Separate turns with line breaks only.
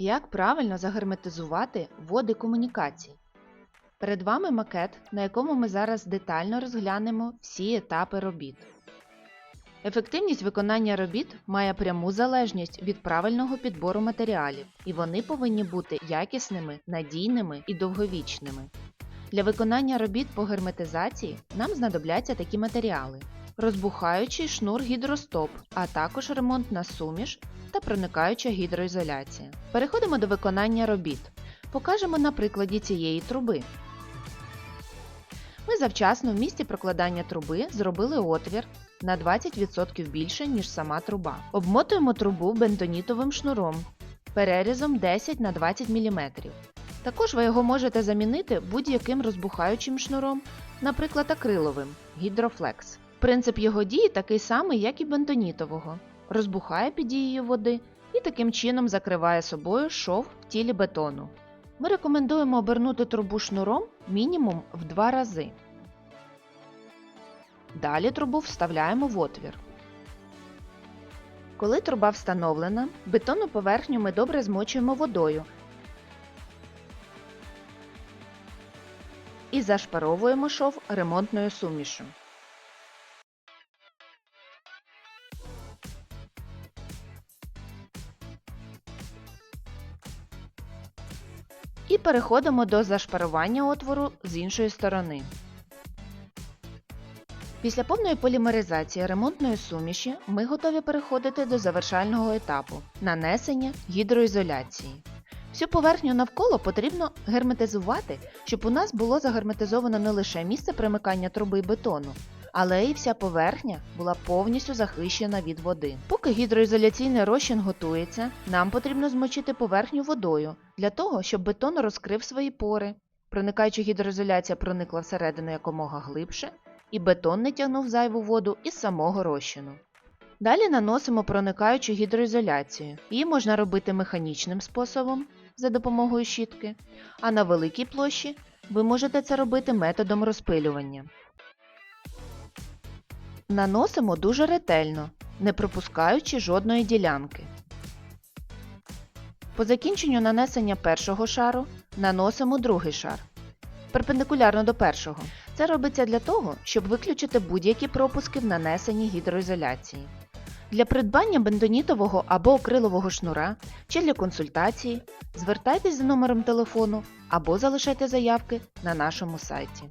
Як правильно загерметизувати води комунікацій? Перед вами макет, на якому ми зараз детально розглянемо всі етапи робіт. Ефективність виконання робіт має пряму залежність від правильного підбору матеріалів, і вони повинні бути якісними, надійними і довговічними. Для виконання робіт по герметизації нам знадобляться такі матеріали: розбухаючий шнур гідростоп, а також ремонтна суміш та проникаюча гідроізоляція. Переходимо до виконання робіт. Покажемо на прикладі цієї труби. Ми завчасно в місці прокладання труби зробили отвір на 20% більше, ніж сама труба. Обмотуємо трубу бентонітовим шнуром перерізом 10 на 20 мм. Також ви його можете замінити будь-яким розбухаючим шнуром, наприклад, акриловим гідрофлекс. Принцип його дії такий самий, як і бентонітового. Розбухає під дією води і таким чином закриває собою шов в тілі бетону. Ми рекомендуємо обернути трубу шнуром мінімум в два рази. Далі трубу вставляємо в отвір. Коли труба встановлена, бетонну поверхню ми добре змочуємо водою і зашпаровуємо шов ремонтною сумішю. І переходимо до зашпарування отвору з іншої сторони. Після повної полімеризації ремонтної суміші ми готові переходити до завершального етапу нанесення гідроізоляції. Всю поверхню навколо потрібно герметизувати, щоб у нас було загерметизовано не лише місце примикання труби бетону, але і вся поверхня була повністю захищена від води. Поки гідроізоляційний розчин готується, нам потрібно змочити поверхню водою для того, щоб бетон розкрив свої пори. Проникаюча гідроізоляція проникла всередину якомога глибше, і бетон не тягнув зайву воду із самого розчину. Далі наносимо проникаючу гідроізоляцію. Її можна робити механічним способом за допомогою щітки, а на великій площі ви можете це робити методом розпилювання. Наносимо дуже ретельно, не пропускаючи жодної ділянки. По закінченню нанесення першого шару наносимо другий шар перпендикулярно до першого. Це робиться для того, щоб виключити будь-які пропуски в нанесенні гідроізоляції. Для придбання бендонітового або акрилового шнура чи для консультації звертайтесь за номером телефону або залишайте заявки на нашому сайті.